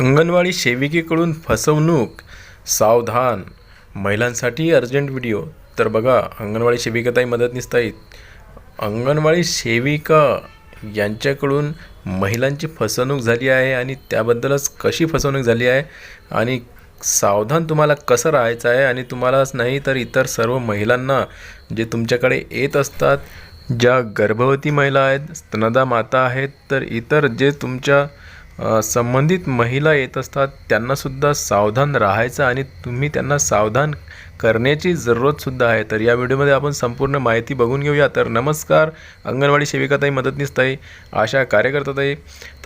अंगणवाडी सेविकेकडून फसवणूक सावधान. महिलांसाठी अर्जंट व्हिडिओ. तर बघा अंगणवाडी सेविकाताई मदतनीसताई अंगणवाडी सेविका यांच्याकडून महिलांची फसवणूक झाली आहे आणि त्याबद्दलच कशी फसवणूक झाली आहे आणि सावधान तुम्हाला कसं राहायचं आहे आणि तुम्हालाच नाही तर इतर सर्व महिलांना जे तुमच्याकडे येत असतात ज्या गर्भवती महिला आहेत स्तनदा माता आहेत तर इतर जे तुमच्या संबंधित महिला येत असतात त्यांनासुद्धा सावधान राहायचं आणि तुम्ही त्यांना सावधान करण्याची जरूरतसुद्धा आहे. तर या व्हिडिओमध्ये आपण संपूर्ण माहिती बघून घेऊया. तर नमस्कार अंगणवाडी सेविकाताई मदतनीसताई आशा कार्यकर्ताताई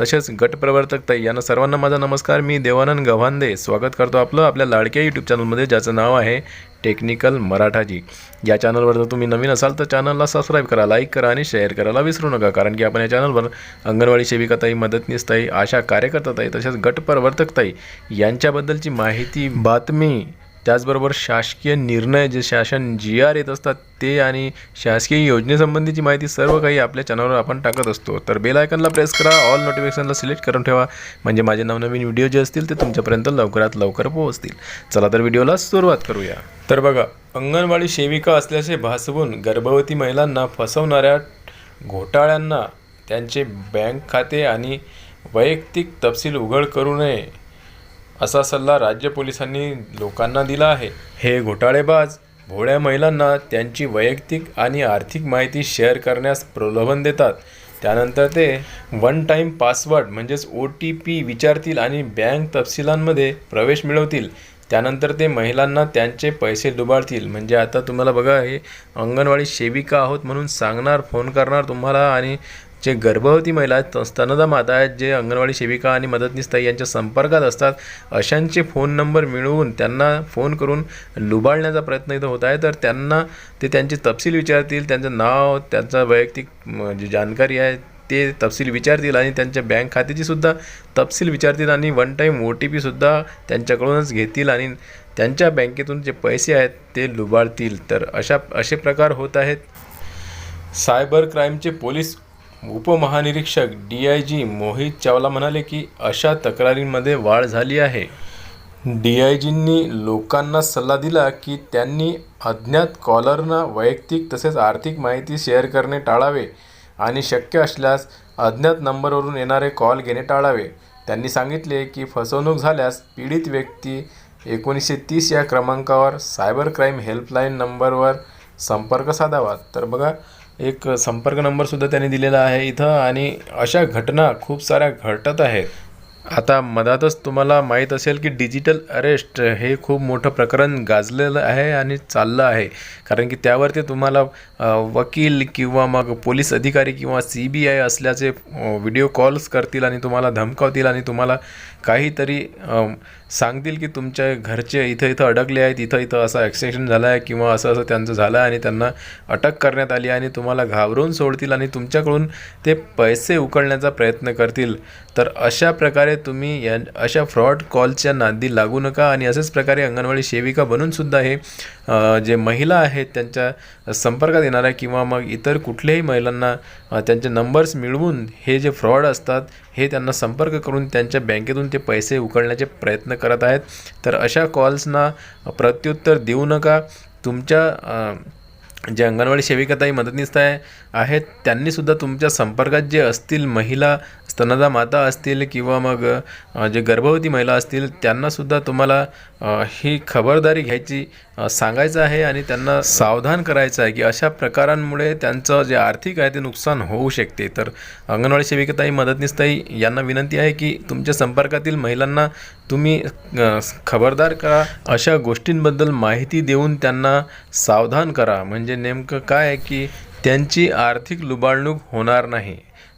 तसेच गटप्रवर्तकताई यांना सर्वांना माझा नमस्कार. मी देवानंद गव्हांदे. स्वागत करतो आपलं आपल्या लाडक्या यूट्यूब चॅनलमध्ये ज्याचं नाव आहे टेक्निकल मराठाजी. या चॅनलवर जर तुम्ही नवीन असाल तर चॅनलला सबस्क्राईब करा लाईक करा आणि शेअर करायला विसरू नका. कारण की आपण या चॅनलवर अंगणवाडी सेविकाताई मदतनीसताई आशा कार्यकर्ताताई तसेच गटप्रवर्तकताई यांच्याबद्दलची माहिती बातमी त्याचबरोबर शासकीय निर्णय जे शासन जी आर येत असतात ते आणि शासकीय योजनेसंबंधीची माहिती सर्व काही आपल्या चॅनलवर आपण टाकत असतो. तर बेल आयकनला प्रेस करा ऑल नोटिफिकेशनला सिलेक्ट करून ठेवा. म्हणजे माझे नवनवीन व्हिडिओ जे असतील ते तुमच्यापर्यंत लवकरात लवकर पोहोचतील. चला तर व्हिडिओला सुरुवात करूया. तर बघा अंगणवाडी सेविका असल्याचे भासवून गर्भवती महिलांना फसवणाऱ्या घोटाळ्यांना त्यांचे बँक खाते आणि वैयक्तिक तपशील उघड करू नये. असा सल्ला राज्य पोलिसांनी लोकांना दिला आहे. हे घोटाळेबाज भोळ्या महिलांना त्यांची वैयक्तिक आणि आर्थिक माहिती शेअर करण्यास प्रलोभन देतात. त्यानंतर ते वन टाईम पासवर्ड म्हणजेच ओ टी पी विचारतील आणि बँक तपशिलांमध्ये प्रवेश मिळवतील. त्यानंतर ते महिलांना त्यांचे पैसे डुबाळतील म्हणजे आता तुम्हाला बघा हे अंगणवाडी सेविका आहोत म्हणून सांगणार फोन करणार तुम्हाला आणि जे गर्भवती महिला आहेत स्तनदा माता आहेत जे अंगणवाडी सेविका आणि मदतनीस ताई यांच्या संपर्कात असतात अशांचे फोन नंबर मिळवून त्यांना फोन करून लुबाडण्याचा प्रयत्न इथं होत आहे. तर त्यांना ते त्यांचे तपशील विचारतील त्यांचं नाव त्यांचा वैयक्तिक जी जानकारी आहे ते तपशील विचारतील आणि त्यांच्या बँक खात्याची सुद्धा तपशील विचारतील आणि वन टाईम ओ टी पीसुद्धा त्यांच्याकडूनच घेतील आणि त्यांच्या बँकेतून जे पैसे आहेत ते लुबाडतील. तर अशा असे प्रकार होत आहेत. सायबर क्राईमचे पोलीस उपमहानिरीक्षक D I G Mohit Chawla म्हणाले की अशा तक्रारींमध्ये वाढ झाली आहे. डी आय जींनी लोकांना सल्ला दिला की त्यांनी अज्ञात कॉलरना वैयक्तिक तसेच आर्थिक माहिती शेअर करणे टाळावे आणि शक्य असल्यास अज्ञात नंबरवरून येणारे कॉल घेणे टाळावे. त्यांनी सांगितले की फसवणूक झाल्यास पीडित व्यक्ती एकोणीसशे तीस या क्रमांकावर सायबर क्राईम हेल्पलाईन नंबरवर संपर्क साधावा. तर बघा एक संपर्क नंबरसुद्धा त्यांनी दिलेला आहे इथं. आणि अशा घटना खूप साऱ्या घटत आहेत. आता मधातच तुम्हाला माहीत असेल की डिजिटल अरेस्ट हे खूप मोठं प्रकरण गाजलेलं आहे आणि चाललं आहे. कारण की त्यावरती तुम्हाला वकील किंवा मग पोलीस अधिकारी किंवा सी बी आय असल्याचे व्हिडिओ कॉल्स करतील आणि तुम्हाला धमकावतील आणि तुम्हाला काहीतरी सांगतील की तुमच्या घरचे इथं इथं अडकले आहेत इथं इथं असं ॲक्सिडेंट झाला आहे किंवा असं असं त्यांचं झालं आहे आणि त्यांना अटक करण्यात आली आणि तुम्हाला घाबरून सोडतील आणि तुमच्याकडून ते पैसे उकळण्याचा प्रयत्न करतील. तर अशा प्रकारे तुम्ही या अशा फ्रॉड कॉलच्या नादी लागू नका आणि अशाच प्रकारे अंगणवाडी सेविका बनूनसुद्धा हे जे महिला आहेत त्यांच्या संपर्कात येणाऱ्या किंवा मग इतर कुठल्याही महिलांना त्यांचे नंबर्स मिळवून हे जे फ्रॉड असतात हे त्यांना संपर्क करून त्यांच्या बँकेतून ते पैसे उकळण्याचे प्रयत्न करत आहेत. तर अशा कॉल्सना प्रत्युत्तर देऊ नका. तुमच्या जे अंगणवाडी सेविकाताई मदतनीस आहे आहेत त्यांनीसुद्धा तुमच्या संपर्कात जे असतील महिला स्तनदा माता असतील किंवा मग जे गर्भवती महिला असतील त्यांनासुद्धा तुम्हाला ही खबरदारी घ्यायची सांगायचं आहे आणि त्यांना सावधान करायचं आहे की अशा प्रकारांमुळे त्यांचं जे आर्थिक आहे ते नुकसान होऊ शकते. तर अंगणवाडी सेविकाताई मदतनीसताई यांना विनंती आहे की तुमच्या संपर्कातील महिलांना तुम्ही खबरदार करा. अशा गोष्टींबद्दल माहिती देऊन त्यांना सावधान करा. म्हणजे नेमकं काय आहे की त्यांची आर्थिक लुबाडणूक होणार नाही.